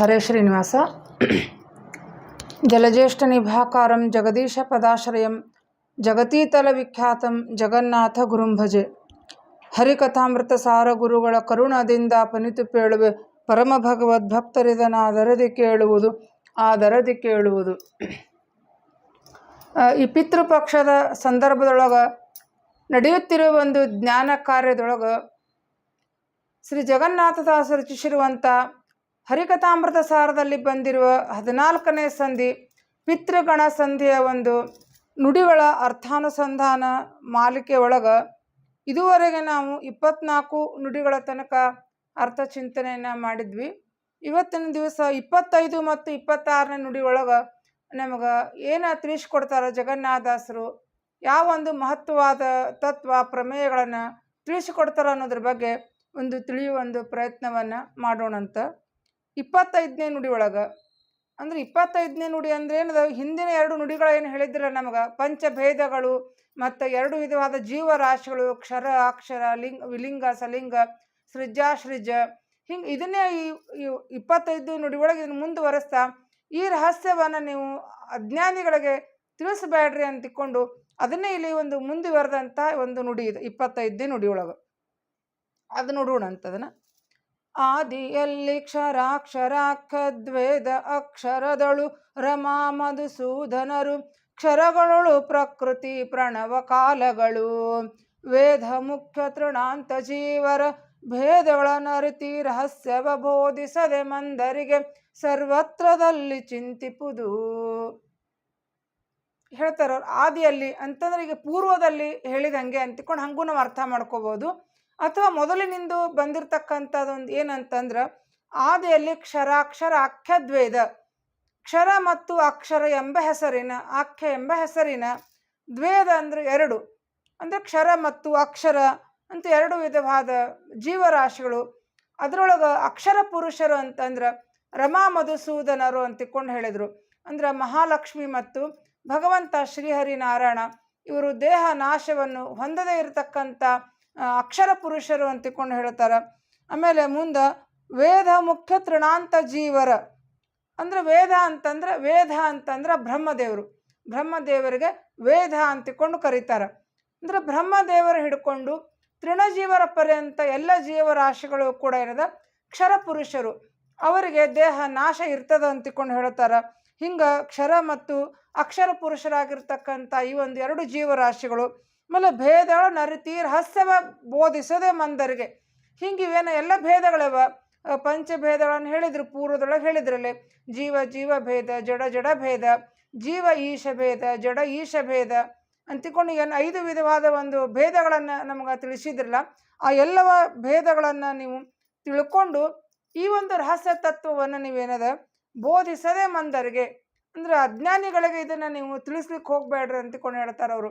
ಹರೇ ಶ್ರೀನಿವಾಸ. ಜಲಜ್ಯೇಷ್ಠ ನಿಭಾಕಾರಂ ಜಗದೀಶ ಪದಾಶ್ರಯಂ ಜಗತೀತಲ ವಿಖ್ಯಾತಂ ಜಗನ್ನಾಥ ಗುರುಂ ಭಜೆ ಹರಿಕಥಾಮೃತ ಸಾರ ಗುರುಗಳ ಕರುಣದಿಂದ ಪನಿತು ಪೇಳುವೆ ಪರಮ ಭಗವದ್ಭಕ್ತರಿದನಾದರದಿ ಕೇಳುವುದು ಆದರದಿ ಕೇಳುವುದು. ಆ, ಈ ಪಿತೃಪಕ್ಷದ ಸಂದರ್ಭದೊಳಗೆ ನಡೆಯುತ್ತಿರುವ ಒಂದು ಜ್ಞಾನ ಕಾರ್ಯದೊಳಗೆ ಶ್ರೀ ಜಗನ್ನಾಥದಾಸ ರಚಿಸಿರುವಂಥ ಹರಿಕಥಾಮೃತ ಸಾರದಲ್ಲಿ ಬಂದಿರುವ ಹದಿನಾಲ್ಕನೇ ಸಂಧಿ ಪಿತೃಗಣ ಸಂಧಿಯ ಒಂದು ನುಡಿಗಳ ಅರ್ಥಾನುಸಂಧಾನ ಮಾಲಿಕೆ ಒಳಗೆ ಇದುವರೆಗೆ ನಾವು ಇಪ್ಪತ್ನಾಲ್ಕು ನುಡಿಗಳ ತನಕ ಅರ್ಥ ಚಿಂತನೆಯನ್ನು ಮಾಡಿದ್ವಿ. ಇವತ್ತಿನ ದಿವಸ ಇಪ್ಪತ್ತೈದು ಮತ್ತು ಇಪ್ಪತ್ತಾರನೇ ನುಡಿ ಒಳಗೆ ನಮಗೆ ಏನು ತಿಳಿಸ್ಕೊಡ್ತಾರೆ ಜಗನ್ನಾಥಾಸರು ಯಾವ ಒಂದು ಮಹತ್ವವಾದ ತತ್ವ ಪ್ರಮೇಯಗಳನ್ನು ತಿಳಿಸಿಕೊಡ್ತಾರೆ ಅನ್ನೋದ್ರ ಬಗ್ಗೆ ಒಂದು ತಿಳಿಯುವ ಒಂದು ಪ್ರಯತ್ನವನ್ನು ಮಾಡೋಣಂತ. ಇಪ್ಪತ್ತೈದನೇ ನುಡಿ ಒಳಗೆ. ಅಂದ್ರೆ ಇಪ್ಪತ್ತೈದನೇ ನುಡಿ ಅಂದ್ರೆ ಏನದ? ಹಿಂದಿನ ಎರಡು ನುಡಿಗಳು ಏನು ನಮಗೆ? ಪಂಚಭೇದಗಳು ಮತ್ತು ಎರಡು ವಿಧವಾದ ಜೀವರಾಶಿಗಳು, ಕ್ಷರ, ಅಕ್ಷರ, ಲಿಂಗ, ವಿಲಿಂಗ, ಸಲಿಂಗ, ಸೃಜಾಶ್ರಿಜ. ಹಿಂಗೆ ಇದನ್ನೇ ಈ ಇಪ್ಪತ್ತೈದು ನುಡಿ ಒಳಗೆ ಇದನ್ನು ಮುಂದುವರೆಸ್ತಾ ಈ ರಹಸ್ಯವನ್ನು ನೀವು ಅಜ್ಞಾನಿಗಳಿಗೆ ತಿಳಿಸಬೇಡ್ರಿ ಅಂತ ತಿಕ್ಕೊಂಡು ಅದನ್ನೇ ಇಲ್ಲಿ ಒಂದು ಮುಂದುವರೆದಂಥ ಒಂದು ನುಡಿ ಇದೆ, ಇಪ್ಪತ್ತೈದನೇ ನುಡಿ ಒಳಗೆ. ಅದು ನೋಡೋಣ ಅಂತ ಅದನ್ನ. ಆದಿಯಲ್ಲಿ ಕ್ಷರಾಕ್ಷರಾಕ್ಷದ್ವೇದ ಅಕ್ಷರದಳು ರಮಾ ಮಧುಸೂದನರು. ಕ್ಷರಗಳಳು ಪ್ರಕೃತಿ ಪ್ರಣವ ಕಾಲಗಳು. ವೇದ ಮುಖ್ಯ ತೃಣಾಂತ ಜೀವರ ಭೇದಗಳನ್ನರಿತಿ ರಹಸ್ಯವ ಬೋಧಿಸದೆ ಮಂದರಿಗೆ ಸರ್ವತ್ರದಲ್ಲಿ ಚಿಂತಿಪುದು. ಹೇಳ್ತಾರವ್ರು, ಆದಿಯಲ್ಲಿ ಅಂತಂದ್ರೆ ಈಗ ಪೂರ್ವದಲ್ಲಿ ಹೇಳಿದಂಗೆ ಅಂತಕೊಂಡು ಹಂಗೂ ನಾವು ಅರ್ಥ ಮಾಡ್ಕೋಬೋದು. ಅಥವಾ ಮೊದಲಿನಿಂದ ಬಂದಿರತಕ್ಕಂಥದ್ದೊಂದು ಏನಂತಂದ್ರೆ, ಆದಿಯಲ್ಲಿ ಕ್ಷರಾಕ್ಷರ ಆಖ್ಯದ್ವೇದ ಕ್ಷರ ಮತ್ತು ಅಕ್ಷರ ಎಂಬ ಹೆಸರಿನ ಆಖ್ಯ ಎಂಬ ಹೆಸರಿನ ದ್ವೇದ ಅಂದ್ರೆ ಎರಡು. ಅಂದರೆ ಕ್ಷರ ಮತ್ತು ಅಕ್ಷರ ಅಂತ ಎರಡು ವಿಧವಾದ ಜೀವರಾಶಿಗಳು. ಅದರೊಳಗೆ ಅಕ್ಷರ ಪುರುಷರು ಅಂತಂದ್ರೆ ರಮಾ ಮಧುಸೂದನರು ಅಂತಿಕೊಂಡು ಹೇಳಿದರು. ಅಂದ್ರೆ ಮಹಾಲಕ್ಷ್ಮಿ ಮತ್ತು ಭಗವಂತ ಶ್ರೀಹರಿನಾರಾಯಣ ಇವರು ದೇಹ ನಾಶವನ್ನು ಹೊಂದದೇ ಇರತಕ್ಕಂಥ ಅಕ್ಷರ ಪುರುಷರು ಅಂತ ತಿಳ್ಕೊಂಡು ಹೇಳ್ತಾರೆ. ಆಮೇಲೆ ಮುಂದೆ ವೇದ ಮುಖ್ಯ ತೃಣಾಂತ ಜೀವರ. ಅಂದ್ರೆ ವೇದ ಅಂತಂದ್ರೆ ವೇದ ಅಂತಂದ್ರೆ ಬ್ರಹ್ಮದೇವರು. ಬ್ರಹ್ಮದೇವರಿಗೆ ವೇದ ಅಂತಿಕೊಂಡು ಕರೀತಾರೆ. ಅಂದ್ರೆ ಬ್ರಹ್ಮದೇವರು ಹಿಡ್ಕೊಂಡು ತೃಣಜೀವರ ಪರ್ಯಂತ ಎಲ್ಲ ಜೀವರಾಶಿಗಳು ಕೂಡ ಏನದ? ಕ್ಷರ ಪುರುಷರು. ಅವರಿಗೆ ದೇಹ ನಾಶ ಇರ್ತದ ಅಂತಿಕೊಂಡು ಹೇಳ್ತಾರೆ. ಹಿಂಗೆ ಕ್ಷರ ಮತ್ತು ಅಕ್ಷರ ಪುರುಷರಾಗಿರ್ತಕ್ಕಂಥ ಈ ಒಂದು ಎರಡು ಜೀವರಾಶಿಗಳು ಆಮೇಲೆ ಭೇದಗಳು ನರಿತಿ ರಹಸ್ಯವ ಬೋಧಿಸದೆ ಮಂದರಿಗೆ. ಹಿಂಗೆ ಇವೇನ ಎಲ್ಲ ಭೇದಗಳವ? ಪಂಚಭೇದಗಳನ್ನು ಹೇಳಿದ್ರು, ಪೂರ್ವದೊಳಗೆ ಹೇಳಿದ್ರಲ್ಲಿ. ಜೀವ ಜೀವ ಭೇದ, ಜಡ ಜಡ ಭೇದ, ಜೀವ, ಈಶ ಭೇದ, ಜಡ, ಈಶ ಭೇದ ಅಂತಿಕೊಂಡು ಏನು ಐದು ವಿಧವಾದ ಒಂದು ಭೇದಗಳನ್ನು ನಮ್ಗೆ ತಿಳಿಸಿದ್ರಲ್ಲ, ಆ ಎಲ್ಲವ ಭೇದಗಳನ್ನು ನೀವು ತಿಳ್ಕೊಂಡು ಈ ಒಂದು ರಹಸ್ಯ ತತ್ವವನ್ನು ನೀವೇನದ ಬೋಧಿಸದೆ ಮಂದರಿಗೆ. ಅಂದ್ರೆ ಅಜ್ಞಾನಿಗಳಿಗೆ ಇದನ್ನು ನೀವು ತಿಳಿಸ್ಲಿಕ್ಕೆ ಹೋಗ್ಬೇಡ್ರಿ ಅಂತಿಕೊಂಡು ಹೇಳ್ತಾರೆ ಅವರು.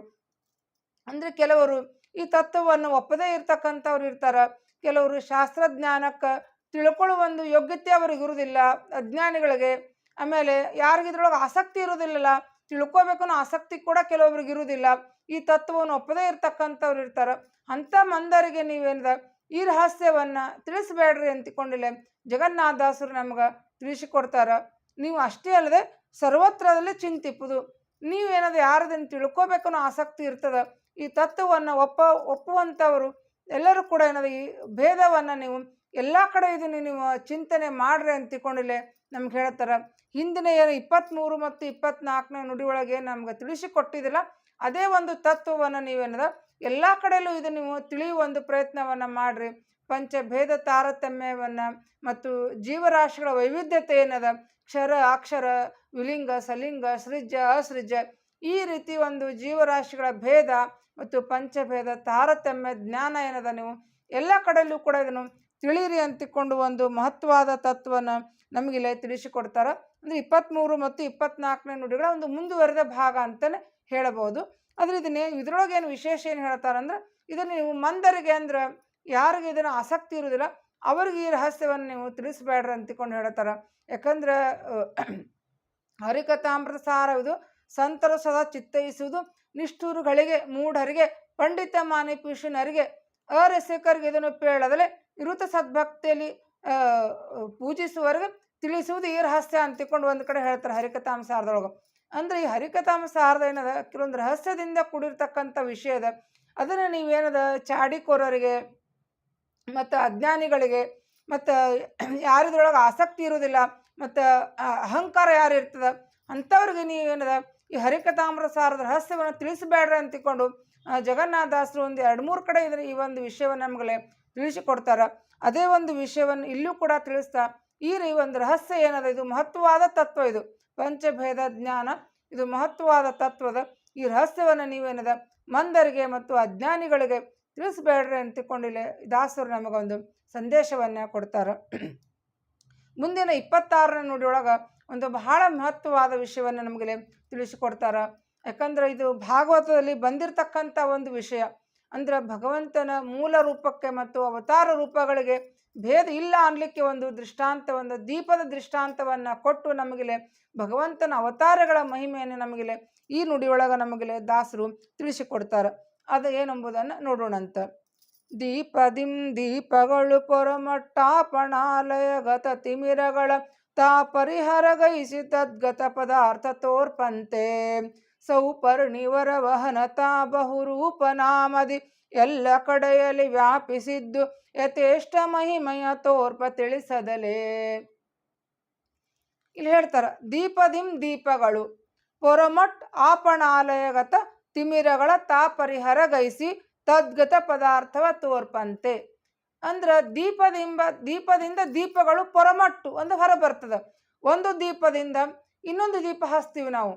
ಅಂದ್ರೆ ಕೆಲವರು ಈ ತತ್ವವನ್ನು ಒಪ್ಪದೇ ಇರ್ತಕ್ಕಂಥವ್ರು ಇರ್ತಾರೆ. ಕೆಲವರು ಶಾಸ್ತ್ರಜ್ಞಾನಕ್ಕೆ ತಿಳ್ಕೊಳ್ಳುವ ಒಂದು ಯೋಗ್ಯತೆ ಅವ್ರಿಗೆ ಇರುವುದಿಲ್ಲ ಅಜ್ಞಾನಿಗಳಿಗೆ ಆಮೇಲೆ ಯಾರಿಗಿದ್ರೊಳಗೆ ಆಸಕ್ತಿ ಇರೋದಿಲ್ಲಲ್ಲ, ತಿಳ್ಕೊಬೇಕು ಅನ್ನೋ ಆಸಕ್ತಿ ಕೂಡ ಕೆಲವೊಬ್ರಿಗೆ ಇರುವುದಿಲ್ಲ ಈ ತತ್ವವನ್ನು ಒಪ್ಪದೇ ಇರ್ತಕ್ಕಂಥವ್ರು ಇರ್ತಾರೆ. ಅಂಥ ಮಂದರಿಗೆ ನೀವೇನಿದೆ, ಈ ರಹಸ್ಯವನ್ನು ತಿಳಿಸ್ಬೇಡ್ರಿ ಅಂತಿಕೊಂಡಿಲ್ಲ. ಜಗನ್ನಾಥದಾಸರು ನಮ್ಗೆ ತಿಳಿಸಿಕೊಡ್ತಾರ ನೀವು ಅಷ್ಟೇ ಅಲ್ಲದೆ ಸರ್ವತ್ರದಲ್ಲಿ ಚಿಂತಿಪ್ಪುದು ನೀವೇನದ ಯಾರದನ್ನು ತಿಳ್ಕೊಬೇಕನ್ನೋ ಆಸಕ್ತಿ ಇರ್ತದೆ. ಈ ತತ್ವವನ್ನು ಒಪ್ಪ ಒಪ್ಪುವಂಥವರು ಎಲ್ಲರೂ ಕೂಡ ಏನದ ಈ ಭೇದವನ್ನು ನೀವು ಎಲ್ಲ ಕಡೆ ಇದನ್ನು ನೀವು ಚಿಂತನೆ ಮಾಡ್ರಿ ಅಂತ ತಿಳ್ಕೊಂಡಿಲ್ಲ ನಮ್ಗೆ ಹೇಳ್ತಾರೆ ಹಿಂದಿನ ಏನು ಇಪ್ಪತ್ತ್ಮೂರು ಮತ್ತು ಇಪ್ಪತ್ನಾಲ್ಕನೇ ನುಡಿ ಒಳಗೆ ನಮ್ಗೆ ತಿಳಿಸಿಕೊಟ್ಟಿದ್ದಿಲ್ಲ. ಅದೇ ಒಂದು ತತ್ವವನ್ನು ನೀವೇನದ ಎಲ್ಲ ಕಡೆಯಲ್ಲೂ ಇದು ನೀವು ತಿಳಿಯುವ ಒಂದು ಪ್ರಯತ್ನವನ್ನು ಮಾಡಿರಿ. ಪಂಚಭೇದ ತಾರತಮ್ಯವನ್ನು ಮತ್ತು ಜೀವರಾಶಿಗಳ ವೈವಿಧ್ಯತೆ ಏನದ ಕ್ಷರ, ಅಕ್ಷರ, ವಿಲಿಂಗ, ಸಲಿಂಗ, ಸೃಜ, ಅಸೃಜ ಈ ರೀತಿ ಒಂದು ಜೀವರಾಶಿಗಳ ಭೇದ ಮತ್ತು ಪಂಚಭೇದ ತಾರತಮ್ಯ ಜ್ಞಾನ ಏನದ ನೀವು ಎಲ್ಲ ಕಡೆಯಲ್ಲೂ ಕೂಡ ಇದನ್ನು ತಿಳಿರಿ ಅಂತಿಕೊಂಡು ಒಂದು ಮಹತ್ವವಾದ ತತ್ವನ ನಮಗಿಲ್ಲ ತಿಳಿಸಿಕೊಡ್ತಾರೆ. ಅಂದರೆ ಇಪ್ಪತ್ತ್ಮೂರು ಮತ್ತು ಇಪ್ಪತ್ನಾಲ್ಕನೇ ನುಡಿಗಳ ಒಂದು ಮುಂದುವರೆದ ಭಾಗ ಅಂತಲೇ ಹೇಳಬಹುದು. ಆದರೆ ಇದನ್ನೇ ಇದ್ರೊಳಗೆ ಏನು ವಿಶೇಷ ಏನು ಹೇಳ್ತಾರಂದ್ರೆ ಇದನ್ನು ನೀವು ಮಂದರಿಗೆ ಅಂದ್ರೆ ಯಾರಿಗೆ ಇದನ್ನು ಆಸಕ್ತಿ ಇರೋದಿಲ್ಲ ಅವ್ರಿಗೆ ಈ ರಹಸ್ಯವನ್ನು ನೀವು ತಿಳಿಸ್ಬೇಡ್ರಿ ಅಂತಿಕೊಂಡು ಹೇಳ್ತಾರೆ. ಯಾಕಂದ್ರೆ ಹರಿಕಥಾಮೃತ ಇದು ಸಂತರು ಸದಾ ಚಿತ್ತೈಸುವುದು, ನಿಷ್ಠೂರುಗಳಿಗೆ, ಮೂಢರಿಗೆ, ಪಂಡಿತ ಮಾನಿಪುಷನರಿಗೆ ಅರಸಿಕರಿಗೆ ಇದನ್ನು ಪೇಳದಲೆ, ಇರುತ ಸದ್ಭಕ್ತಿಯಲ್ಲಿ ಪೂಜಿಸುವವರಿಗೆ ತಿಳಿಸುವುದು ಈ ರಹಸ್ಯ ಅಂತಿಕೊಂಡು ಒಂದು ಕಡೆ ಹೇಳ್ತಾರೆ ಹರಿಕಥಾಂಸಾರದೊಳಗೆ ಅಂದ್ರೆ ಈ ಹರಿಕಥಾಂಸಾರದ ಏನದ, ಕೆಲವೊಂದು ರಹಸ್ಯದಿಂದ ಕೂಡಿರ್ತಕ್ಕಂಥ ವಿಷಯ ಅದ ಅದನ್ನು ನೀವೇನದ, ಚಾಡಿಕೋರರಿಗೆ ಮತ್ತು ಅಜ್ಞಾನಿಗಳಿಗೆ, ಮತ್ತು ಯಾರಿದ್ರೊಳಗೆ ಆಸಕ್ತಿ ಇರೋದಿಲ್ಲ ಮತ್ತು ಅಹಂಕಾರ ಯಾರು ಇರ್ತದ, ಅಂಥವ್ರಿಗೆ ನೀವೇನದ ಈ ಹರಿಕಥಾಮೃತಸಾರದ ರಹಸ್ಯವನ್ನು ತಿಳಿಸಬೇಡ್ರಿ ಅಂತಿಕೊಂಡು ಜಗನ್ನಾಥಾಸರು ಒಂದು ಎರಡು ಮೂರು ಕಡೆ ಇದ್ರೆ ಈ ಒಂದು ವಿಷಯವನ್ನು ನಮಗೆ ತಿಳಿಸಿಕೊಡ್ತಾರೆ. ಅದೇ ಒಂದು ವಿಷಯವನ್ನು ಇಲ್ಲೂ ಕೂಡ ತಿಳಿಸ್ತಾ, ಈ ರೀ ಒಂದು ರಹಸ್ಯ ಏನದ, ಇದು ಮಹತ್ವವಾದ ತತ್ವ ಇದು. ಪಂಚಭೇದ ಜ್ಞಾನ, ಇದು ಮಹತ್ವವಾದ ತತ್ವದ ಈ ರಹಸ್ಯವನ್ನು ನೀವೇನದ, ಮಂದರಿಗೆ ಮತ್ತು ಅಜ್ಞಾನಿಗಳಿಗೆ ತಿಳಿಸ್ಬೇಡ್ರಿ ಅಂತಿಕೊಂಡಿಲ್ಲ. ದಾಸರು ನಮಗೊಂದು ಸಂದೇಶವನ್ನು ಕೊಡ್ತಾರೆ. ಮುಂದಿನ ಇಪ್ಪತ್ತಾರನೇ ನುಡಿಯೊಳಗೆ ಒಂದು ಬಹಳ ಮಹತ್ವವಾದ ವಿಷಯವನ್ನು ನಮಗೆ ತಿಳಿಸಿಕೊಡ್ತಾರೆ. ಯಾಕಂದ್ರೆ ಇದು ಭಾಗವತದಲ್ಲಿ ಬಂದಿರತಕ್ಕಂಥ ಒಂದು ವಿಷಯ. ಅಂದ್ರೆ ಭಗವಂತನ ಮೂಲ ರೂಪಕ್ಕೆ ಮತ್ತು ಅವತಾರ ರೂಪಗಳಿಗೆ ಭೇದ ಇಲ್ಲ ಅನ್ಲಿಕ್ಕೆ ಒಂದು ದೃಷ್ಟಾಂತ, ಒಂದು ದೀಪದ ದೃಷ್ಟಾಂತವನ್ನು ಕೊಟ್ಟು ನಮಗಿಲೆ ಭಗವಂತನ ಅವತಾರಗಳ ಮಹಿಮೆಯನ್ನು ನಮಗಿಲೆ ಈ ನುಡಿಯೊಳಗೆ ನಮಗಿಲೆ ದಾಸರು ತಿಳಿಸಿಕೊಡ್ತಾರೆ. ಅದು ಏನೆಂಬುದನ್ನು ನೋಡೋಣಂತ. ದೀಪದಿಂ ದೀಪಗಳು ಪೊರಮಟ್ಟಾಪಣಾಲಯಗತ ತಿಮಿರಗಳ ತಾ ಪರಿಹರಗೈಸಿ ತದ್ಗತ ಪದಾರ್ಥ ತೋರ್ಪಂತೆ. ಸೌಪರ್ಣಿವರ ಬಹುರೂಪ ನಾಮದಿ ಎಲ್ಲ ಕಡೆಯಲ್ಲಿ ವ್ಯಾಪಿಸಿದ್ದು ಯಥೇಷ್ಟ ಮಹಿಮಯ ತೋರ್ಪ ತಿಳಿಸದಲೇ. ಇಲ್ಲಿ ಹೇಳ್ತಾರ ದೀಪದಿಂ ದೀಪಗಳು ಪೊರಮಟ್ ಆಪಣಾಲಯಗತ ತಿಮಿರಗಳ ತಾ ಪರಿಹರಗೈಸಿ ತದ್ಗತ ಪದಾರ್ಥವ ತೋರ್ಪಂತೆ. ಅಂದ್ರೆ ದೀಪದಿಂದ ದೀಪದಿಂದ ದೀಪಗಳು ಪೊರಮಟ್ಟು ಒಂದು ಹೊರ ಬರ್ತದೆ. ಒಂದು ದೀಪದಿಂದ ಇನ್ನೊಂದು ದೀಪ ಹಚ್ತೀವಿ ನಾವು.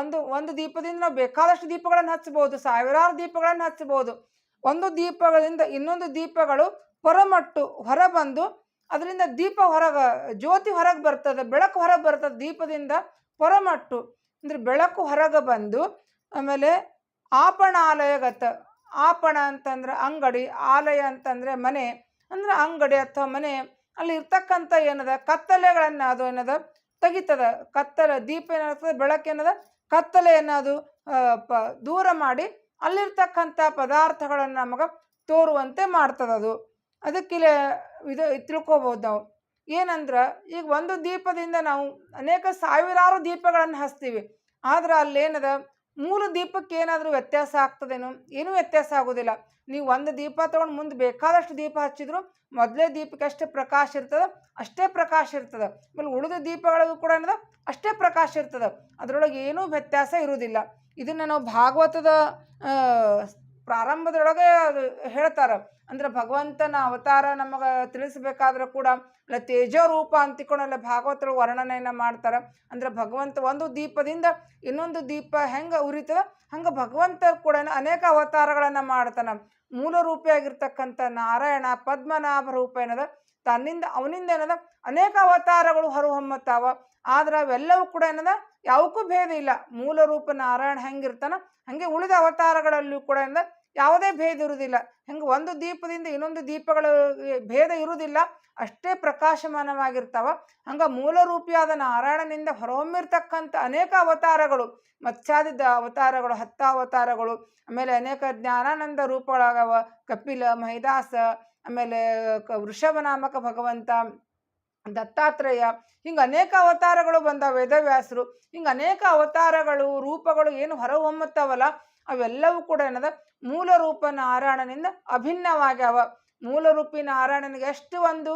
ಒಂದು ಒಂದು ದೀಪದಿಂದ ನಾವು ಬೇಕಾದಷ್ಟು ದೀಪಗಳನ್ನು ಹಚ್ಚಬಹುದು ಸಾವಿರಾರು ದೀಪಗಳನ್ನು ಹಚ್ಚಬಹುದು ಒಂದು ದೀಪಗಳಿಂದ ಇನ್ನೊಂದು ದೀಪಗಳು ಪೊರಮಟ್ಟು ಹೊರ ಬಂದು ಅದರಿಂದ ದೀಪ ಹೊರಗ, ಜ್ಯೋತಿ ಹೊರಗೆ ಬರ್ತದೆ, ಬೆಳಕು ಹೊರಗೆ ಬರ್ತದೆ ದೀಪದಿಂದ ಪೊರಮಟ್ಟು. ಅಂದ್ರೆ ಬೆಳಕು ಹೊರಗೆ ಬಂದು ಆಮೇಲೆ ಆಪಣಾಲಯಗತ ಆಪಣ ಅಂತಂದ್ರೆ ಅಂಗಡಿ, ಆಲಯ ಅಂತಂದ್ರೆ ಮನೆ, ಅಂದ್ರೆ ಅಂಗಡಿ ಅಥವಾ ಮನೆ, ಅಲ್ಲಿ ಇರ್ತಕ್ಕಂಥ ಏನದ? ಕತ್ತಲೆಗಳನ್ನು ಅದು ಏನದ? ತೆಗಿತದ. ಕತ್ತಲೆ ದೀಪ ಏನಾಗ್ತದೆ? ಬೆಳಕೇನದ ಕತ್ತಲೆಯನ್ನು ಅದು ಪ, ದೂರ ಮಾಡಿ ಅಲ್ಲಿರ್ತಕ್ಕಂಥ ಪದಾರ್ಥಗಳನ್ನು ನಮಗೆ ತೋರುವಂತೆ ಮಾಡ್ತದೆ ಅದು. ಅದಕ್ಕಿಲೆ ಇದು ತಿಳ್ಕೊಬೋದು ನಾವು. ಏನಂದ್ರೆ, ಈಗ ಒಂದು ದೀಪದಿಂದ ನಾವು ಅನೇಕ ಸಾವಿರಾರು ದೀಪಗಳನ್ನು ಹಚ್ತೀವಿ. ಆದ್ರೆ ಅಲ್ಲೇನದ? ಮೂಲ ದೀಪಕ್ಕೆ ಏನಾದರೂ ವ್ಯತ್ಯಾಸ ಆಗ್ತದೇನೋ? ಏನೂ ವ್ಯತ್ಯಾಸ ಆಗೋದಿಲ್ಲ. ನೀವು ಒಂದು ದೀಪ ತೊಗೊಂಡು ಮುಂದೆ ಬೇಕಾದಷ್ಟು ದೀಪ ಹಚ್ಚಿದ್ರು ಮೊದಲೇ ದೀಪಕ್ಕೆ ಅಷ್ಟೇ ಪ್ರಕಾಶ ಇರ್ತದೆ, ಅಷ್ಟೇ ಪ್ರಕಾಶ ಇರ್ತದೆ. ಆಮೇಲೆ ಉಳಿದ ದೀಪಗಳಿಗೂ ಕೂಡ ಏನದ? ಅಷ್ಟೇ ಪ್ರಕಾಶ ಇರ್ತದೆ. ಅದರೊಳಗೆ ಏನೂ ವ್ಯತ್ಯಾಸ ಇರುವುದಿಲ್ಲ ಇದನ್ನು ನಾವು ಭಾಗವತದ ಪ್ರಾರಂಭದೊಳಗೆ ಅದು ಹೇಳ್ತಾರೆ. ಅಂದ್ರೆ ಭಗವಂತನ ಅವತಾರ ನಮಗೆ ತಿಳಿಸ್ಬೇಕಾದ್ರೆ ಕೂಡ ಅಲ್ಲ ತೇಜೋ ರೂಪ ಅಂತಿಕೊಂಡಲ್ಲ ಭಾಗವತರು ವರ್ಣನೆಯನ್ನು ಮಾಡ್ತಾರೆ. ಅಂದ್ರೆ ಭಗವಂತ ಒಂದು ದೀಪದಿಂದ ಇನ್ನೊಂದು ದೀಪ ಹೆಂಗೆ ಉರಿತದ? ಹಂಗೆ ಭಗವಂತ ಕೂಡ ಅನೇಕ ಅವತಾರಗಳನ್ನು ಮಾಡ್ತಾನೆ. ಮೂಲ ರೂಪಿಯಾಗಿರ್ತಕ್ಕಂಥ ನಾರಾಯಣ, ಪದ್ಮನಾಭ ರೂಪ ಏನದ? ತನ್ನಿಂದ ಅವನಿಂದ ಏನದ? ಅನೇಕ ಅವತಾರಗಳು ಹೊರಹೊಮ್ಮತ್ತಾವ. ಆದ್ರೆ ಅವೆಲ್ಲವೂ ಕೂಡ ಏನದ? ಯಾವಕ್ಕೂ ಭೇದ ಇಲ್ಲ. ಮೂಲ ರೂಪ ನಾರಾಯಣ ಹೆಂಗಿರ್ತಾನ ಹಂಗೆ ಉಳಿದ ಅವತಾರಗಳಲ್ಲೂ ಕೂಡ ಯಾವುದೇ ಭೇದ ಇರುವುದಿಲ್ಲ. ಹೆಂಗೆ ಒಂದು ದೀಪದಿಂದ ಇನ್ನೊಂದು ದೀಪಗಳ ಭೇದ ಇರುವುದಿಲ್ಲ. ಅಷ್ಟೇ ಪ್ರಕಾಶಮಾನವಾಗಿರ್ತಾವ. ಹಂಗ ಮೂಲ ರೂಪಿಯಾದ ನಾರಾಯಣನಿಂದ ಹೊರಹೊಮ್ಮಿರ್ತಕ್ಕಂಥ ಅನೇಕ ಅವತಾರಗಳು ಮತ್ಸ್ಯಾದಿದ್ದ ಅವತಾರಗಳು, ಹತ್ತ ಅವತಾರಗಳು, ಆಮೇಲೆ ಅನೇಕ ಜ್ಞಾನಾನಂದ ರೂಪಗಳಾಗವ. ಕಪಿಲ ಮಹಿದಾಸ ಆಮೇಲೆ ಕ ವೃಷಭನಾಮಕ ಭಗವಂತ ದತ್ತಾತ್ರೇಯ, ಹಿಂಗೆ ಅನೇಕ ಅವತಾರಗಳು ಬಂದ ವೇದವ್ಯಾಸರು. ಹಿಂಗೆ ಅನೇಕ ಅವತಾರಗಳು, ರೂಪಗಳು ಏನು ಹೊರಹೊಮ್ಮುತ್ತವಲ್ಲ, ಅವೆಲ್ಲವೂ ಕೂಡ ಏನದ ಮೂಲ ರೂಪ ನಾರಾಯಣನಿಂದ ಅಭಿನ್ನವಾಗ್ಯಾವ. ಮೂಲ ರೂಪಿ ನಾರಾಯಣನಿಗೆ ಎಷ್ಟು ಒಂದು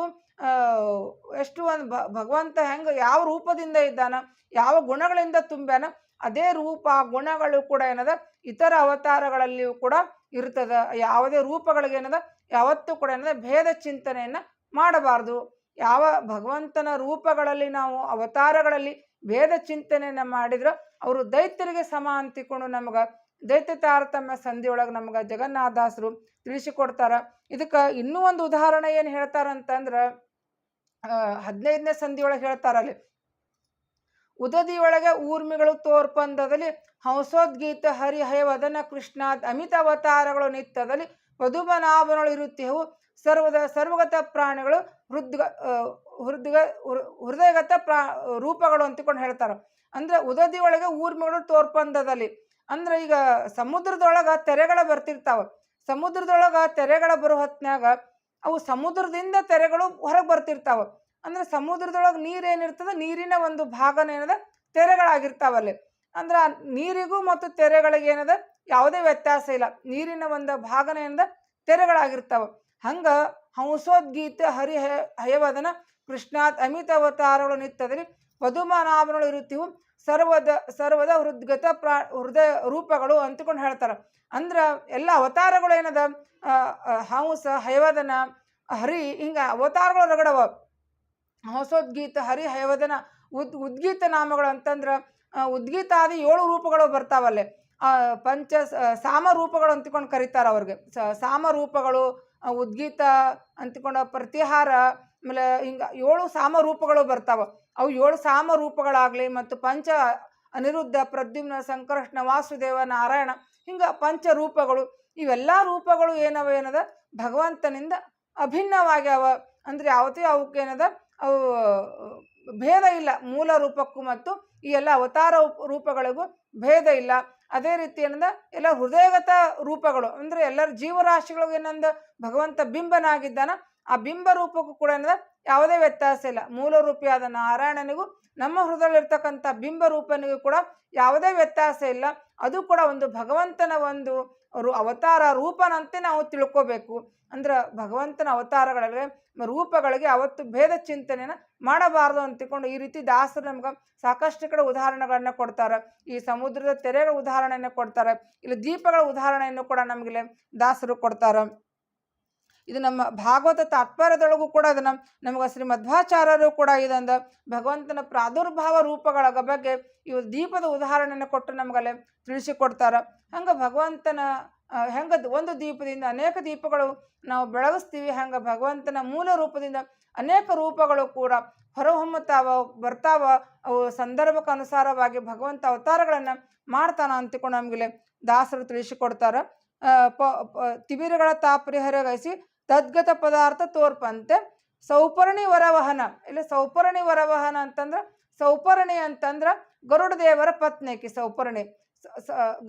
ಎಷ್ಟು ಒಂದು ಭಗವಂತ ಹೆಂಗೆ ಯಾವ ರೂಪದಿಂದ ಇದ್ದಾನ, ಯಾವ ಗುಣಗಳಿಂದ ತುಂಬ್ಯಾನ, ಅದೇ ರೂಪ, ಗುಣಗಳು ಕೂಡ ಏನದ, ಇತರ ಅವತಾರಗಳಲ್ಲಿಯೂ ಕೂಡ ಇರ್ತದ. ಯಾವುದೇ ರೂಪಗಳಿಗೆ ಏನದ, ಯಾವತ್ತೂ ಕೂಡ ಏನದ, ಭೇದ ಚಿಂತನೆಯನ್ನು ಮಾಡಬಾರ್ದು. ಯಾವ ಭಗವಂತನ ರೂಪಗಳಲ್ಲಿ ನಾವು ಅವತಾರಗಳಲ್ಲಿ ಭೇದ ಚಿಂತನೆಯನ್ನು ಮಾಡಿದ್ರು ಅವರು ದೈತ್ಯರಿಗೆ ಸಮ ಅಂತಿಕೊಂಡು ನಮ್ಗೆ ದೈತ್ಯ ತಾರತಮ್ಯ ಸಂಧಿಯೊಳಗೆ ನಮ್ಗೆ ಜಗನ್ನಾಥಾಸರು ತಿಳಿಸಿಕೊಡ್ತಾರ. ಇದಕ್ಕೆ ಇನ್ನೂ ಒಂದು ಉದಾಹರಣೆ ಏನು ಹೇಳ್ತಾರಂತಂದ್ರೆ ಹದಿನೈದನೇ ಸಂಧಿಯೊಳಗೆ ಹೇಳ್ತಾರಲ್ಲಿ, ಉದದಿಯೊಳಗೆ ಊರ್ಮಿಗಳು ತೋರ್ಪಂದದಲ್ಲಿ ಹಂಸೋದ್ಗೀತ ಹರಿಹಯ ವದನ ಕೃಷ್ಣ ಅಮಿತ ಅವತಾರಗಳು ನಿತ್ಯದಲ್ಲಿ ಪದುಮನಾಭನಗಳು ಇರುತ್ತೇವು ಸರ್ವದ ಸರ್ವಗತ ಪ್ರಾಣಿಗಳು ಹೃದ್ಗ ಹೃದ್ಗ ಹೃದಯಗತ ಪ್ರಾ, ರೂಪಗಳು ಅಂತಿಕೊಂಡು ಹೇಳ್ತಾರೆ. ಅಂದ್ರೆ ಉದದಿಯೊಳಗೆ ಊರ್ಮಿಗಳು ತೋರ್ಪಂದದಲ್ಲಿ. ಅಂದ್ರೆ ಈಗ ಸಮುದ್ರದೊಳಗೆ ತೆರೆಗಳ ಬರ್ತಿರ್ತಾವ. ಸಮುದ್ರದೊಳಗೆ ತೆರೆಗಳ ಬರೋ ಹೊತ್ನ್ಯಾಗ ಅವು ಸಮುದ್ರದಿಂದ ತೆರೆಗಳು ಹೊರಗೆ ಬರ್ತಿರ್ತಾವ. ಅಂದ್ರೆ ಸಮುದ್ರದೊಳಗೆ ನೀರು ಏನಿರ್ತದೆ ನೀರಿನ ಒಂದು ಭಾಗನ ಏನದ, ತೆರೆಗಳಾಗಿರ್ತಾವಲ್ಲಿ. ಅಂದ್ರೆ ನೀರಿಗೂ ಮತ್ತು ತೆರೆಗಳಿಗೆ ಏನದ, ಯಾವುದೇ ವ್ಯತ್ಯಾಸ ಇಲ್ಲ. ನೀರಿನ ಒಂದು ಭಾಗನ ಏನದ, ತೆರೆಗಳಾಗಿರ್ತಾವ. ಹಂಗ ಹಂಸೋದ್ಗೀತೆ ಹರಿ ಹಯ- ಹಯವದನ ಕೃಷ್ಣಾತ್ ಅಮಿತ ಅವತಾರಗಳು ನಿತ್ತದಲ್ಲಿ ಪದುಮನಾಭಗಳು ಇರುತ್ತಿವು ಸರ್ವದ ಸರ್ವದ ಹೃದ್ಗತ ಪ್ರಾ ಹೃದಯ ರೂಪಗಳು ಅಂತಕೊಂಡು ಹೇಳ್ತಾರೆ. ಅಂದ್ರೆ ಎಲ್ಲ ಅವತಾರಗಳು ಏನದ? ಹಂಸ, ಹಯವದನ, ಹರಿ ಹಿಂಗೆ ಅವತಾರಗಳು ರಗಡವ. ಹಂಸೋದ್ಗೀತ, ಹರಿ, ಹಯವದನ, ಉದ್ ಉದ್ಗೀತ ನಾಮಗಳು ಅಂತಂದ್ರೆ ಉದ್ಗೀತ ಉದ್ಗೀತಾದಿ ಏಳು ರೂಪಗಳು ಬರ್ತಾವಲ್ಲೇ. ಪಂಚ ಸಾಮ ರೂಪಗಳು ಅಂತಕೊಂಡು ಕರೀತಾರ ಅವ್ರಿಗೆ. ಸಾಮ ರೂಪಗಳು ಉದ್ಗೀತ ಅಂತಿಕೊಂಡ ಪ್ರತಿಹಾರ, ಆಮೇಲೆ ಹಿಂಗ ಏಳು ಸಾಮ ರೂಪಗಳು ಬರ್ತಾವ. ಅವು ಏಳು ಸಾಮ ರೂಪಗಳಾಗ್ಲಿ ಮತ್ತು ಪಂಚ ಅನಿರುದ್ಧ, ಪ್ರದ್ಯುಮ್ನ ಸಂಕೃಷ್ಣ ವಾಸುದೇವ, ನಾರಾಯಣ ಹಿಂಗ ಪಂಚ ರೂಪಗಳು ಇವೆಲ್ಲ ರೂಪಗಳು ಏನವ ಏನದ? ಭಗವಂತನಿಂದ ಅಭಿನ್ನವಾಗ್ಯಾವ ಅಂದ್ರೆ ಯಾವತ್ತೇ ಅವಕ್ಕೆ ಏನದ? ಅವು ಭೇದ ಇಲ್ಲ. ಮೂಲ ರೂಪಕ್ಕೂ ಮತ್ತು ಈ ಎಲ್ಲ ಅವತಾರ ರೂಪಗಳಿಗೂ ಭೇದ ಇಲ್ಲ. ಅದೇ ರೀತಿ ಏನಂದ ಎಲ್ಲ ಹೃದಯಗತ ರೂಪಗಳು, ಅಂದ್ರೆ ಎಲ್ಲರ ಜೀವರಾಶಿಗಳಿಗೆ ಏನಂದ ಭಗವಂತ ಬಿಂಬನಾಗಿದ್ದಾನ. ಆ ಬಿಂಬ ರೂಪಕ್ಕೂ ಕೂಡ ಏನದ ಯಾವುದೇ ವ್ಯತ್ಯಾಸ ಇಲ್ಲ. ಮೂಲ ರೂಪಿಯಾದ ನಾರಾಯಣನಿಗೂ, ನಮ್ಮ ಹೃದಯದಲ್ಲಿರ್ತಕ್ಕಂಥ ಬಿಂಬ ರೂಪನಿಗೂ ಕೂಡ ಯಾವುದೇ ವ್ಯತ್ಯಾಸ ಇಲ್ಲ. ಅದು ಕೂಡ ಒಂದು ಭಗವಂತನ ಒಂದು ಅವತಾರ ರೂಪನಂತೆ ನಾವು ತಿಳ್ಕೋಬೇಕು. ಅಂದ್ರೆ ಭಗವಂತನ ಅವತಾರಗಳಿಗೆ ರೂಪಗಳಿಗೆ ಅವತ್ತು ಭೇದ ಚಿಂತನೆನ ಮಾಡಬಾರದು ಅಂತಿಕೊಂಡು ಈ ರೀತಿ ದಾಸರು ನಮ್ಗೆ ಸಾಕಷ್ಟು ಕಡೆ ಉದಾಹರಣೆಗಳನ್ನ ಕೊಡ್ತಾರೆ. ಈ ಸಮುದ್ರದ ತೆರೆಗಳ ಉದಾಹರಣೆಯನ್ನು ಕೊಡ್ತಾರೆ. ಇಲ್ಲಿ ದೀಪಗಳ ಉದಾಹರಣೆಯನ್ನು ಕೂಡ ನಮಗಿಲ್ಲಿ ದಾಸರು ಕೊಡ್ತಾರೆ. ಇದು ನಮ್ಮ ಭಾಗವತ ತಾತ್ಪರ್ಯದೊಳಗೂ ಕೂಡ ಅದನ್ನು ನಮಗೆ ಶ್ರೀ ಮಧ್ವಾಚಾರ್ಯರು ಕೂಡ ಇದೊಂದು ಭಗವಂತನ ಪ್ರಾದುರ್ಭಾವ ರೂಪಗಳ ಬಗ್ಗೆ ಇವು ದೀಪದ ಉದಾಹರಣೆಯನ್ನು ಕೊಟ್ಟು ನಮಗಲ್ಲಿ ತಿಳಿಸಿಕೊಡ್ತಾರೆ. ಹಂಗೆ ಭಗವಂತನ ಹೆಂಗೆ ಒಂದು ದೀಪದಿಂದ ಅನೇಕ ದೀಪಗಳು ನಾವು ಬೆಳಗಿಸ್ತೀವಿ, ಹಂಗೆ ಭಗವಂತನ ಮೂಲ ರೂಪದಿಂದ ಅನೇಕ ರೂಪಗಳು ಕೂಡ ಹೊರಹೊಮ್ಮುತ್ತಾವ, ಬರ್ತಾವ, ಅವು ಸಂದರ್ಭಕ್ಕೆ ಅನುಸಾರವಾಗಿ ಭಗವಂತ ಅವತಾರಗಳನ್ನು ಮಾಡ್ತಾನ ಅಂತಿಕೊಂಡು ನಮಗಿಲ್ಲಿ ದಾಸರು ತಿಳಿಸಿಕೊಡ್ತಾರೆ. ಪ- ತಿಬಿರಗಳ ತಾಪರಿಹರಗೈಸಿ ತದ್ಗತ ಪದಾರ್ಥ ತೋರ್ಪಂತೆ. ಸೌಪರ್ಣಿ ವರವಹನ, ಇಲ್ಲಿ ಸೌಪರ್ಣಿ ವರವಹನ ಅಂತಂದ್ರೆ, ಸೌಪರ್ಣಿ ಅಂತಂದ್ರ ಗರುಡ ದೇವರ ಪತ್ನಿ ಆಕಿ ಸೌಪರ್ಣಿ.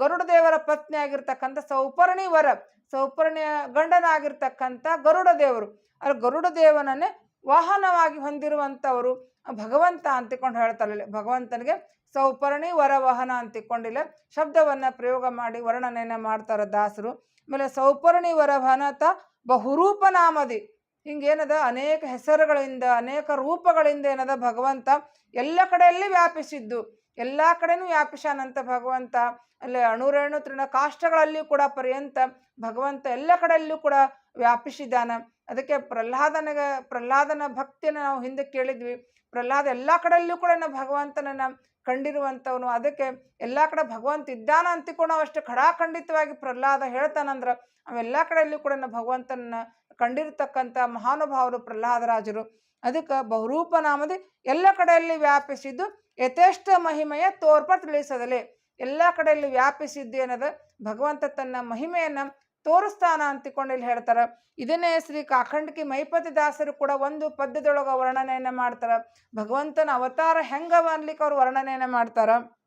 ಗರುಡ ದೇವರ ಪತ್ನಿ ಆಗಿರ್ತಕ್ಕಂಥ ಸೌಪರ್ಣಿ ವರ ಸೌಪರ್ಣಿಯ ಗಂಡನಾಗಿರ್ತಕ್ಕಂಥ ಗರುಡ ದೇವರು ಅಲ್ಲಿ ಗರುಡ ದೇವನನ್ನೇ ವಾಹನವಾಗಿ ಹೊಂದಿರುವಂಥವರು. ಭಗವಂತ ಅಂತಿಕೊಂಡು ಹೇಳ್ತಾರೆ. ಭಗವಂತನಿಗೆ ಸೌಪರ್ಣಿ ವರವಹನ ಅಂತಿಕೊಂಡಿಲ್ಲ. ಶಬ್ದವನ್ನು ಪ್ರಯೋಗ ಮಾಡಿ ವರ್ಣನೆಯನ್ನ ಮಾಡ್ತಾರೆ ದಾಸರು. ಆಮೇಲೆ ಸೌಪರ್ಣಿ ವರವಹನತ ಬಹುರೂಪ ನಾಮದಿ. ಹಿಂಗೇನದ? ಅನೇಕ ಹೆಸರುಗಳಿಂದ, ಅನೇಕ ರೂಪಗಳಿಂದ ಏನದ? ಭಗವಂತ ಎಲ್ಲ ಕಡೆಯಲ್ಲಿ ವ್ಯಾಪಿಸಿದ್ದು. ಎಲ್ಲ ಕಡೆನೂ ವ್ಯಾಪಿಸಾನಂತ ಭಗವಂತ. ಅಲ್ಲಿ ಅಣುರೇಣು ತೃಣ ಕಾಷ್ಟಗಳಲ್ಲಿಯೂ ಕೂಡ ಪರ್ಯಂತ ಭಗವಂತ ಎಲ್ಲ ಕಡೆಯಲ್ಲೂ ಕೂಡ ವ್ಯಾಪಿಸಿದ್ದಾನ. ಅದಕ್ಕೆ ಪ್ರಹ್ಲಾದನಿಗೆ, ಪ್ರಹ್ಲಾದನ ಭಕ್ತಿಯನ್ನು ನಾವು ಹಿಂದೆ ಕೇಳಿದ್ವಿ. ಪ್ರಹ್ಲಾದ ಎಲ್ಲ ಕಡೆಯಲ್ಲೂ ಕೂಡ ನಾವು ಭಗವಂತನನ್ನ ಕಂಡಿರುವಂಥವನು ಅದಕ್ಕೆ ಎಲ್ಲ ಕಡೆ ಭಗವಂತ ಇದ್ದಾನ ಅಂತಿಕೊಂಡು ನಾವು ಅಷ್ಟು ಖಡಾಖಂಡಿತವಾಗಿ ಪ್ರಹ್ಲಾದ ಹೇಳ್ತಾನಂದ್ರ ಅವೆಲ್ಲ ಕಡೆಯಲ್ಲೂ ಕೂಡ ನಾವು ಭಗವಂತನ ಕಂಡಿರ್ತಕ್ಕಂಥ ಮಹಾನುಭಾವರು ಪ್ರಹ್ಲಾದರಾಜರು ಅದಕ್ಕೆ ಬಹುರೂಪ ನಾಮದಿ ಎಲ್ಲ ಕಡೆಯಲ್ಲಿ ವ್ಯಾಪಿಸಿದ್ದು ಯಥೇಷ್ಟ ಮಹಿಮೆಯ ತೋರ್ಪ ತಿಳಿಸದಲೆ. ಎಲ್ಲ ಕಡೆಯಲ್ಲಿ ವ್ಯಾಪಿಸಿದ್ದು ಏನದ? ಭಗವಂತ ತನ್ನ ಮಹಿಮೆಯನ್ನ ತೋರಿಸ್ತಾನ ಅಂತಿಕೊಂಡು ಇಲ್ಲಿ ಹೇಳ್ತಾರೆ. ಇದನ್ನೇ ಶ್ರೀ ಕಾಖಂಡಕಿ ಮೈಪತಿ ದಾಸರು ಕೂಡ ಒಂದು ಪದ್ಯದೊಳಗೆ ವರ್ಣನೆಯನ್ನ ಮಾಡ್ತಾರೆ. ಭಗವಂತನ ಅವತಾರ ಹೆಂಗವ ಅನ್ಲಿಕ್ಕೆ ಅವ್ರು ವರ್ಣನೆಯನ್ನ ಮಾಡ್ತಾರೆ.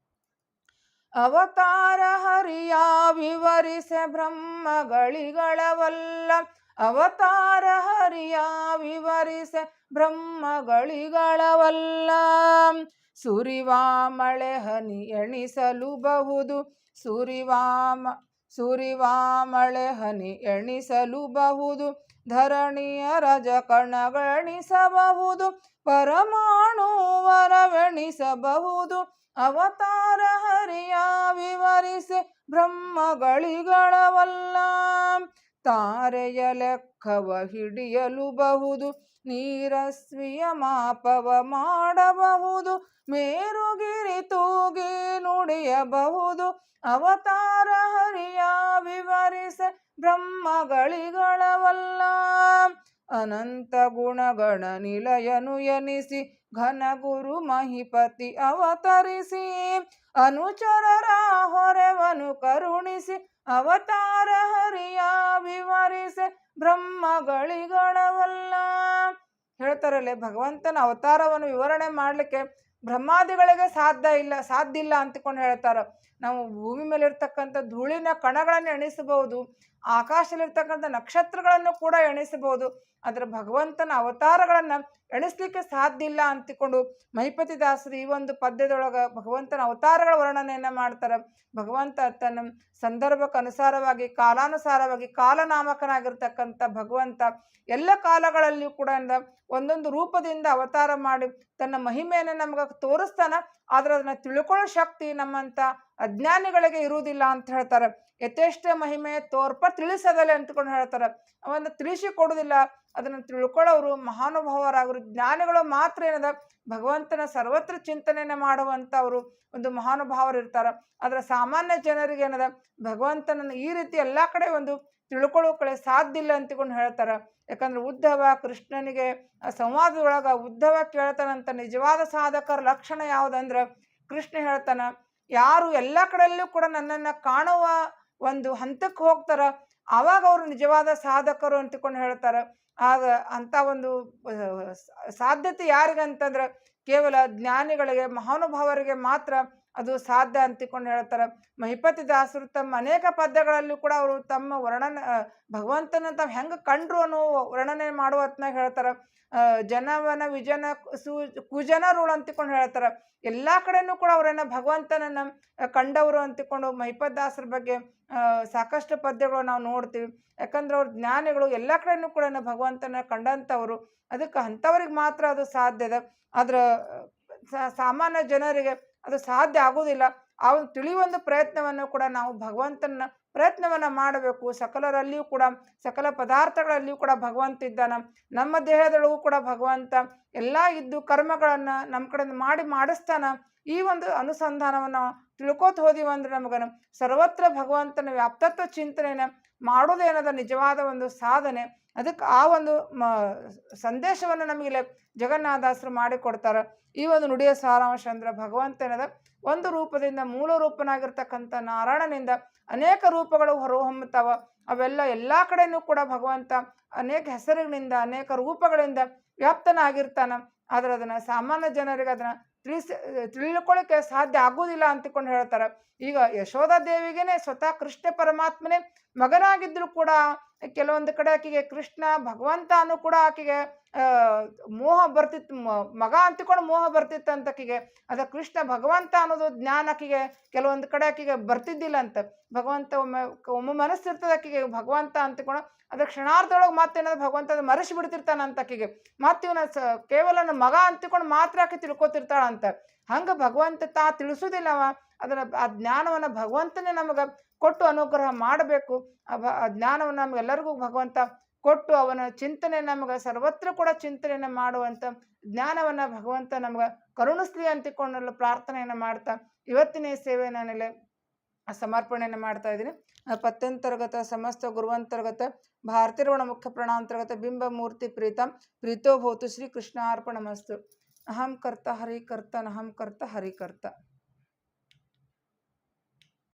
ಅವತಾರ ಹರಿಯ ವಿವರಿಸ ಬ್ರಹ್ಮಗಳಿಗಳವಲ್ಲ. ಅವತಾರ ಹರಿಯ ವಿವರಿಸೆ ಬ್ರಹ್ಮಗಳಿಗಳವಲ್ಲ. ಸುರಿವಾ ಮಳೆ ಹನಿ ಎಣಿಸಲು ಬಹುದು. ಸುರಿವಾಮ ಸುರಿವಾ ಮಳೆ ಹನಿ ಎಣಿಸಲು ಬಹುದು ಧರಣಿಯ ರಜ ಕಣಗಣಿಸಬಹುದು ಪರಮಾಣುವರವೆಣಿಸಬಹುದು ಅವತಾರ ಹರಿಯ ವಿವರಿಸಿ ಬ್ರಹ್ಮಗಳಿಗಳವಲ್ಲ, ತಾರೆಯ ಲೆಕ್ಕವ ಹಿಡಿಯಲು ಬಹುದು ನೀರಸ್ವಿಯ ಮಾಪವ ಮಾಡಬಹುದು, ಮೇರುಗಿರಿ ತೂಗಿ ನುಡಿಯಬಹುದು, ಅವತಾರ ಹರಿಯ ವಿವರಿಸ ಬ್ರಹ್ಮಗಳಿಗಳವಲ್ಲ. ಅನಂತ ಗುಣಗಣ ನಿಲಯನು ಎನಿಸಿ ಘನ ಗುರು ಮಹಿಪತಿ ಅವತರಿಸಿ, ಅನುಚರರ ಹೊರೆವನು ಕರುಣಿಸಿ ಅವತಾರ ಹರಿಯ ವಿವರಿಸಿ ಬ್ರಹ್ಮಗಳಿಗಳವಲ್ಲ ಹೇಳ್ತಾರಲ್ಲೇ ಭಗವಂತನ ಅವತಾರವನ್ನು ವಿವರಣೆ ಮಾಡಲಿಕ್ಕೆ ಬ್ರಹ್ಮಾದಿಗಳಿಗೆ ಸಾಧ್ಯ ಇಲ್ಲ ಸಾಧ್ಯ ಇಲ್ಲ ಅಂತಕೊಂಡು ಹೇಳ್ತಾರೆ. ನಾವು ಭೂಮಿ ಮೇಲೆ ಇರ್ತಕ್ಕಂಥ ಧೂಳಿನ ಕಣಗಳನ್ನು ಎಣಿಸಬಹುದು, ಆಕಾಶದಲ್ಲಿರ್ತಕ್ಕಂಥ ನಕ್ಷತ್ರಗಳನ್ನು ಕೂಡ ಎಣಿಸಬಹುದು. ಅದರ ಭಗವಂತನ ಅವತಾರಗಳನ್ನು ಎಣಿಸ್ಲಿಕ್ಕೆ ಸಾಧ್ಯ ಇಲ್ಲ ಅಂತಿಕೊಂಡು ಮಹಿಪತಿ ದಾಸರು ಈ ಒಂದು ಪದ್ಯದೊಳಗೆ ಭಗವಂತನ ಅವತಾರಗಳ ವರ್ಣನೆಯನ್ನ ಮಾಡ್ತಾರೆ. ಭಗವಂತ ತನ್ನ ಸಂದರ್ಭಕ್ಕೆ ಅನುಸಾರವಾಗಿ, ಕಾಲಾನುಸಾರವಾಗಿ ಕಾಲನಾಮಕನಾಗಿರ್ತಕ್ಕಂಥ ಭಗವಂತ ಎಲ್ಲ ಕಾಲಗಳಲ್ಲಿಯೂ ಕೂಡ ಒಂದೊಂದು ರೂಪದಿಂದ ಅವತಾರ ಮಾಡಿ ತನ್ನ ಮಹಿಮೆಯನ್ನು ನಮ್ಗೆ ತೋರಿಸ್ತಾನ. ಆದ್ರೆ ಅದನ್ನ ತಿಳ್ಕೊಳ್ಳೋ ಶಕ್ತಿ ನಮ್ಮಂತ ಅಜ್ಞಾನಿಗಳಿಗೆ ಇರುವುದಿಲ್ಲ ಅಂತ ಹೇಳ್ತಾರೆ. ಯಥೇಷ್ಟ ಮಹಿಮೆ ತೋರ್ಪ ತಿಳಿಸದಲೆ ಅಂತಕೊಂಡು ಹೇಳ್ತಾರೆ. ಅವನ್ನು ತಿಳಿಸಿ ಕೊಡುವುದಿಲ್ಲ ಅದನ್ನು ತಿಳ್ಕೊಳ್ಳೋರು ಮಹಾನುಭಾವರಾಗರು. ಜ್ಞಾನಿಗಳು ಮಾತ್ರ ಏನದ? ಭಗವಂತನ ಸರ್ವತ್ರ ಚಿಂತನೆಯನ್ನ ಮಾಡುವಂಥವರು ಒಂದು ಮಹಾನುಭಾವರು ಇರ್ತಾರೆ. ಆದ್ರೆ ಸಾಮಾನ್ಯ ಜನರಿಗೆ ಏನದ? ಭಗವಂತನನ್ನು ಈ ರೀತಿ ಎಲ್ಲಾ ಕಡೆ ಒಂದು ತಿಳ್ಕೊಳ್ಳೋಕಳೆ ಸಾಧ್ಯ ಇಲ್ಲ ಅಂತಕೊಂಡು ಹೇಳ್ತಾರೆ. ಯಾಕಂದ್ರೆ ಉದ್ಧವ ಕೃಷ್ಣನಿಗೆ ಸಂವಾದದೊಳಗ ಉದ್ಧವ ಕೇಳ್ತಾನಂತ ನಿಜವಾದ ಸಾಧಕರ ಲಕ್ಷಣ ಯಾವುದಂದ್ರೆ ಕೃಷ್ಣ ಹೇಳ್ತಾನ ಯಾರು ಎಲ್ಲ ಕಡೆಯಲ್ಲೂ ಕೂಡ ನನ್ನನ್ನು ಕಾಣುವ ಒಂದು ಹಂತಕ್ಕೆ ಹೋಗ್ತಾರ ಆವಾಗ ಅವರು ನಿಜವಾದ ಸಾಧಕರು ಅಂತಕೊಂಡು ಹೇಳ್ತಾರೆ. ಆಗ ಅಂತ ಒಂದು ಸಾಧ್ಯತೆ ಯಾರಿಗಂತಂದ್ರೆ ಕೇವಲ ಜ್ಞಾನಿಗಳಿಗೆ, ಮಹಾನುಭಾವರಿಗೆ ಮಾತ್ರ ಅದು ಸಾಧ್ಯ ಅಂತಿಕೊಂಡು ಹೇಳ್ತಾರೆ. ಮಹಿಪತಿ ದಾಸರು ತಮ್ಮ ಅನೇಕ ಪದ್ಯಗಳಲ್ಲೂ ಕೂಡ ಅವರು ತಮ್ಮ ವರ್ಣನೆ ಭಗವಂತನ ತಾವು ಹೆಂಗೆ ಕಂಡ್ರು ಅನ್ನೋ ವರ್ಣನೆ ಮಾಡುವ ಹೊತ್ನಾಗ ಹೇಳ್ತಾರೆ. ಜನವನ ವಿಜನ ಸು ಕುಜನರುಳು ಅಂತಿಕೊಂಡು ಹೇಳ್ತಾರೆ. ಎಲ್ಲಾ ಕಡೆನೂ ಕೂಡ ಅವರನ್ನು ಭಗವಂತನನ್ನ ಕಂಡವರು ಅಂತಿಕೊಂಡು ಮಹಿಪತ್ ದಾಸರ ಬಗ್ಗೆ ಸಾಕಷ್ಟು ಪದ್ಯಗಳು ನಾವು ನೋಡ್ತೀವಿ. ಯಾಕಂದ್ರೆ ಅವ್ರ ಜ್ಞಾನಿಗಳು ಎಲ್ಲ ಕಡೆನೂ ಕೂಡ ಭಗವಂತನ ಕಂಡಂಥವ್ರು. ಅದಕ್ಕೆ ಅಂಥವ್ರಿಗೆ ಮಾತ್ರ ಅದು ಸಾಧ್ಯ ಇದೆ ಆದ್ರೆ ಸಾಮಾನ್ಯ ಜನರಿಗೆ ಅದು ಸಾಧ್ಯ ಆಗೋದಿಲ್ಲ. ಆ ಒಂದು ತಿಳಿಯುವೊಂದು ಪ್ರಯತ್ನವನ್ನು ಕೂಡ ನಾವು ಭಗವಂತನ ಪ್ರಯತ್ನವನ್ನ ಮಾಡಬೇಕು. ಸಕಲರಲ್ಲಿಯೂ ಕೂಡ, ಸಕಲ ಪದಾರ್ಥಗಳಲ್ಲಿಯೂ ಕೂಡ ಭಗವಂತ ಇದ್ದಾನೆ. ನಮ್ಮ ದೇಹದೊಳಗೂ ಕೂಡ ಭಗವಂತ ಎಲ್ಲ ಇದ್ದು ಕರ್ಮಗಳನ್ನು ನಮ್ಮ ಕಡೆಯಿಂದ ಮಾಡಿ ಮಾಡಿಸ್ತಾನ. ಈ ಒಂದು ಅನುಸಂಧಾನವನ್ನು ತಿಳ್ಕೋತ ಹೋದಿವಿ ಅಂದ್ರೆ ನಮಗನ ಸರ್ವತ್ರ ಭಗವಂತನ ವ್ಯಾಪ್ತತ್ವ ಚಿಂತನೆಯನ್ನು ಮಾಡೋದೇನದ ನಿಜವಾದ ಒಂದು ಸಾಧನೆ. ಅದಕ್ಕೆ ಆ ಒಂದು ಮ, ಸಂದೇಶವನ್ನು ನಮಗಿಲ್ಲಿ ಜಗನ್ನಾಥಾಸರು ಮಾಡಿಕೊಡ್ತಾರೆ. ಈ ಒಂದು ನುಡಿಯ ಸಾರಾಂಶ ಅಂದ್ರೆ ಭಗವಂತನದ ಒಂದು ರೂಪದಿಂದ ಮೂಲ ರೂಪನಾಗಿರ್ತಕ್ಕಂಥ ನಾರಾಯಣನಿಂದ ಅನೇಕ ರೂಪಗಳು ಹೊರಹೊಮ್ಮುತ್ತವ. ಅವೆಲ್ಲ ಎಲ್ಲ ಕಡೆನೂ ಕೂಡ ಭಗವಂತ ಅನೇಕ ಹೆಸರುಗಳಿಂದ, ಅನೇಕ ರೂಪಗಳಿಂದ ವ್ಯಾಪ್ತನಾಗಿರ್ತಾನ. ಆದ್ರೆ ಅದನ್ನ ಸಾಮಾನ್ಯ ಜನರಿಗೆ ಅದನ್ನ ತಿಳಿಸಿ, ತಿಳ್ಕೊಳ್ಳಿಕ್ಕೆ ಸಾಧ್ಯ ಆಗೋದಿಲ್ಲ ಅಂತಕೊಂಡು ಹೇಳ್ತಾರೆ. ಈಗ ಯಶೋಧ ದೇವಿಗೆನೆ ಸ್ವತಃ ಕೃಷ್ಣ ಪರಮಾತ್ಮನೇ ಮಗನಾಗಿದ್ದರೂ ಕೂಡ ಕೆಲವೊಂದು ಕಡೆ ಆಕೆಗೆ ಕೃಷ್ಣ ಭಗವಂತ ಅನ್ನೂ ಕೂಡ ಆಕೆಗೆ ಮೋಹ ಬರ್ತಿತ್ತು ಮಗ ಅಂತಿಕೊಂಡು ಮೋಹ ಬರ್ತಿತ್ತು ಅಂತ ಆಕೆಗೆ. ಅದ ಕೃಷ್ಣ, ಭಗವಂತ ಅನ್ನೋದು ಜ್ಞಾನ ಆಕೆಗೆ ಕೆಲವೊಂದು ಕಡೆ ಆಕೆಗೆ ಬರ್ತಿದ್ದಿಲ್ಲ ಅಂತ. ಭಗವಂತ ಒಮ್ಮೆ ಒಮ್ಮೆ ಮನಸ್ಸಿರ್ತದೆ ಆಕೆಗೆ, ಭಗವಂತ ಅಂತಿಕೊಂಡು. ಅದ್ರ ಕ್ಷಣಾರ್ಧದೊಳಗೆ ಮತ್ತೇನಾದ್ರು ಭಗವಂತ ಅದು ಮರೆಸಿ ಆಕೆಗೆ. ಮತ್ತೆ ಇವನ ಸ, ಕೇವಲ ಮಗ ಅಂತಿಕೊಂಡು ಮಾತ್ರ ಆಕೆ ತಿಳ್ಕೊತಿರ್ತಾಳಂತ. ಹಂಗ ಭಗವಂತ ತಾ ತಿಳಿಸುವುದಿಲ್ಲವ ಅದರ ಆ ಜ್ಞಾನವನ್ನ ಭಗವಂತನೇ ನಮಗೆ ಕೊಟ್ಟು ಅನುಗ್ರಹ ಮಾಡಬೇಕು. ಆ ಭ- ಆ ಜ್ಞಾನವನ್ನು ನಮಗೆಲ್ಲರಿಗೂ ಭಗವಂತ ಕೊಟ್ಟು ಅವನ ಚಿಂತನೆ ನಮಗೆ ಸರ್ವತ್ರ ಕೂಡ ಚಿಂತನೆಯನ್ನು ಮಾಡುವಂಥ ಜ್ಞಾನವನ್ನ ಭಗವಂತ ನಮ್ಗೆ ಕರುಣಿಸ್ಲಿ ಅಂತಿಕೊಂಡು ಪ್ರಾರ್ಥನೆಯನ್ನು ಮಾಡ್ತಾ ಇವತ್ತಿನ ಸೇವೆ ನಾನಿಲ್ಲ ಸಮರ್ಪಣೆಯನ್ನು ಮಾಡ್ತಾ ಇದ್ದೀನಿ. ಪತ್ಯಂತರ್ಗತ ಸಮಸ್ತ ಗುರುವಂತರ್ಗತ ಭಾರತೀರ್ವಣ ಮುಖ್ಯ ಪ್ರಣಾಂತರ್ಗತ, ಬಿಂಬ ಮೂರ್ತಿ ಪ್ರೀತಂ, ಪ್ರೀತೋ ಭವತು ಶ್ರೀ ಕೃಷ್ಣಾರ್ಪಣ ಅರ್ಪಣಮಸ್ತು ಅಹಂ ಕರ್ತ ಹರಿ ಕರ್ತ, ನಹಂ ಕರ್ತ ಹರಿ ಕರ್ತ.